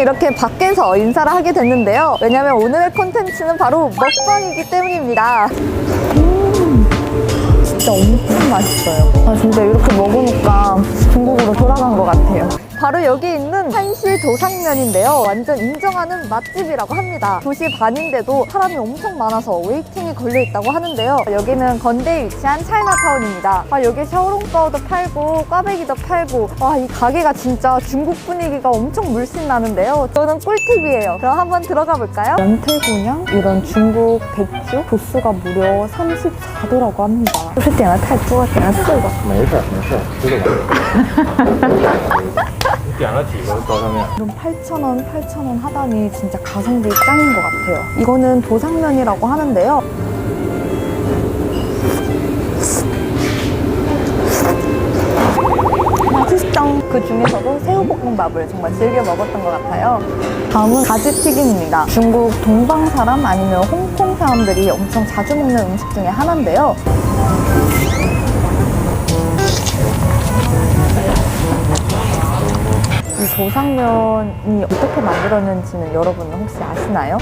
이렇게 밖에서 인사를 하게 됐는데요. 왜냐면 오늘의 콘텐츠는 바로 먹방이기 때문입니다. 음, 진짜 엄청 맛있어요. 아, 진짜 이렇게 먹으니까 바로 여기 있는 한시 도상면인데요. 완전 인정하는 맛집이라고 합니다. 2시 반인데도 사람이 엄청 많아서 웨이팅이 걸려 있다고 하는데요. 여기는 건대에 위치한 차이나타운입니다. 아, 여기 샤오롱바오도 팔고 꽈배기도 팔고 와, 이 가게가 진짜 중국 분위기가 엄청 물씬 나는데요. 저는 꿀팁이에요. 그럼 한번 들어가 볼까요? 연태고냥 이런 중국 백주 도수가 무려 34도라고 합니다. 是点了太多，点了四个。没事儿没事儿，知 쉽게 안 하지 이걸 8,000원, 8,000원 하다니 진짜 가성비 짱인 것 같아요. 이거는 도상면이라고 하는데요. 맛있죠? 그 중에서도 새우볶음밥을 정말 즐겨 먹었던 것 같아요. 다음은 가지튀김입니다. 중국 동방 사람 아니면 홍콩 사람들이 엄청 자주 먹는 음식 중에 하나인데요. 이 도상면이 어떻게 만들었는지는 여러분은 혹시 아시나요?